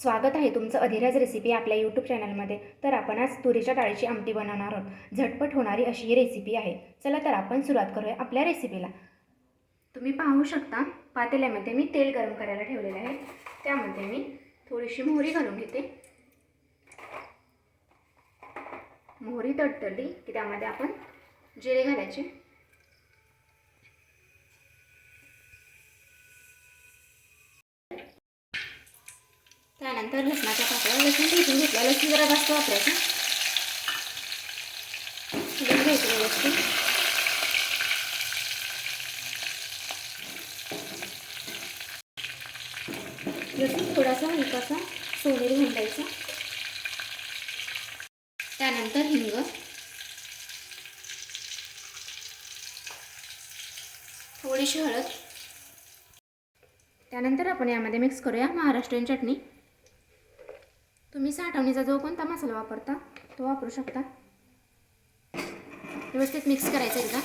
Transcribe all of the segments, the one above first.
स्वागत आहे तुमचं अधिराज रेसिपी आपल्या यूट्यूब चॅनलमध्ये तर आपण आज तुरीच्या डाळीची आमटी बनवणार आहोत. झटपट होणारी अशी ही रेसिपी आहे. चला तर आपण सुरुवात करूया आपल्या रेसिपीला तुम्ही पाहू शकता पातेल्यामध्ये मी तेल गरम करायला ठेवलेलं आहे. त्यामध्ये मी थोडीशी मोहरी घालून घेते. मोहरी तडतडली की त्यामध्ये आपण जिरे घालायचे. त्यानंतर लसणाच्या पाकळ्या लसूण ठेचून घेतला लसूण जरा जास्त वापरायचं. शिजवून घ्यायचं व्यवस्थित. लसूण थोडासा हलकासा सोनेरी घालायचा त्यानंतर हिंग. थोडीशी हळद. त्यानंतर आपण यामध्ये मिक्स करूया महाराष्ट्रीयन चटणी. तुम्ही साठवणीचा जो कोणता मसाला वापरता तो वापरू शकता. व्यवस्थित मिक्स करायचं एकदा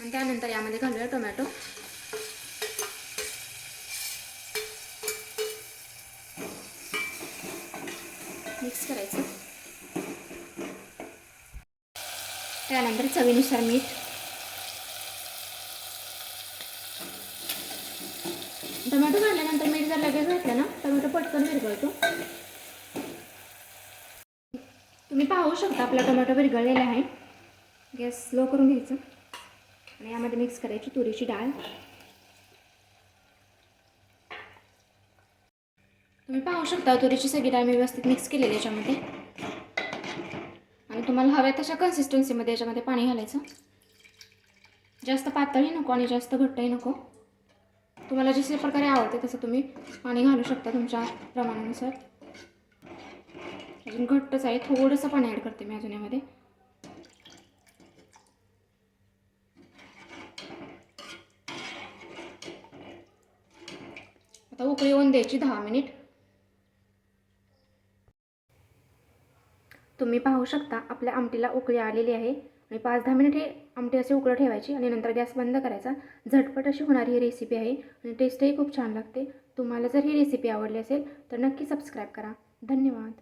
आणि त्यानंतर यामध्ये घालूया टोमॅटो मिक्स करायचं. त्यानंतर चवीनुसार मीठ. टोमॅटो घातल्यानंतर मीठ जर लगेच घातलं ना टोमॅटो पटकन विरघळतो. तुम्ही पाहू शकता आपला टोमॅटो विरघळलेला आहे. गॅस स्लो करून घ्यायचं. आणि यामध्ये मिक्स करायची तुरीची डाळ. तुम्ही पाहू शकता तुरीची सगळी डाळ मी व्यवस्थित मिक्स केलेली याच्यामध्ये. आणि तुम्हाला हव्या तशा कन्सिस्टन्सीमध्ये याच्यामध्ये पाणी घालायचं. जास्त पातळही नको आणि जास्त घट्टही नको. तुम्हाला जशा प्रकारे आवडते तसं तुम्ही पाणी घालू शकता तुमच्या प्रमाणानुसार. अजून घट्टच आहे थोडंसं पाणी ॲड करते मी अजून यामध्ये. आता उकळी येऊन द्यायची दहा मिनिट. तुम्ही पाहू शकता आपल्या आमटीला उकळी आलेली आहे. आणि पाच दहा मिनिट हे आमटी असे उकळं ठेवायची आणि नंतर गॅस बंद करायचा. झटपट अशी होणारी ही रेसिपी आहे आणि टेस्टही खूप छान लागते. तुम्हाला जर ही रेसिपी आवडली असेल तर नक्की सबस्क्राईब करा. धन्यवाद.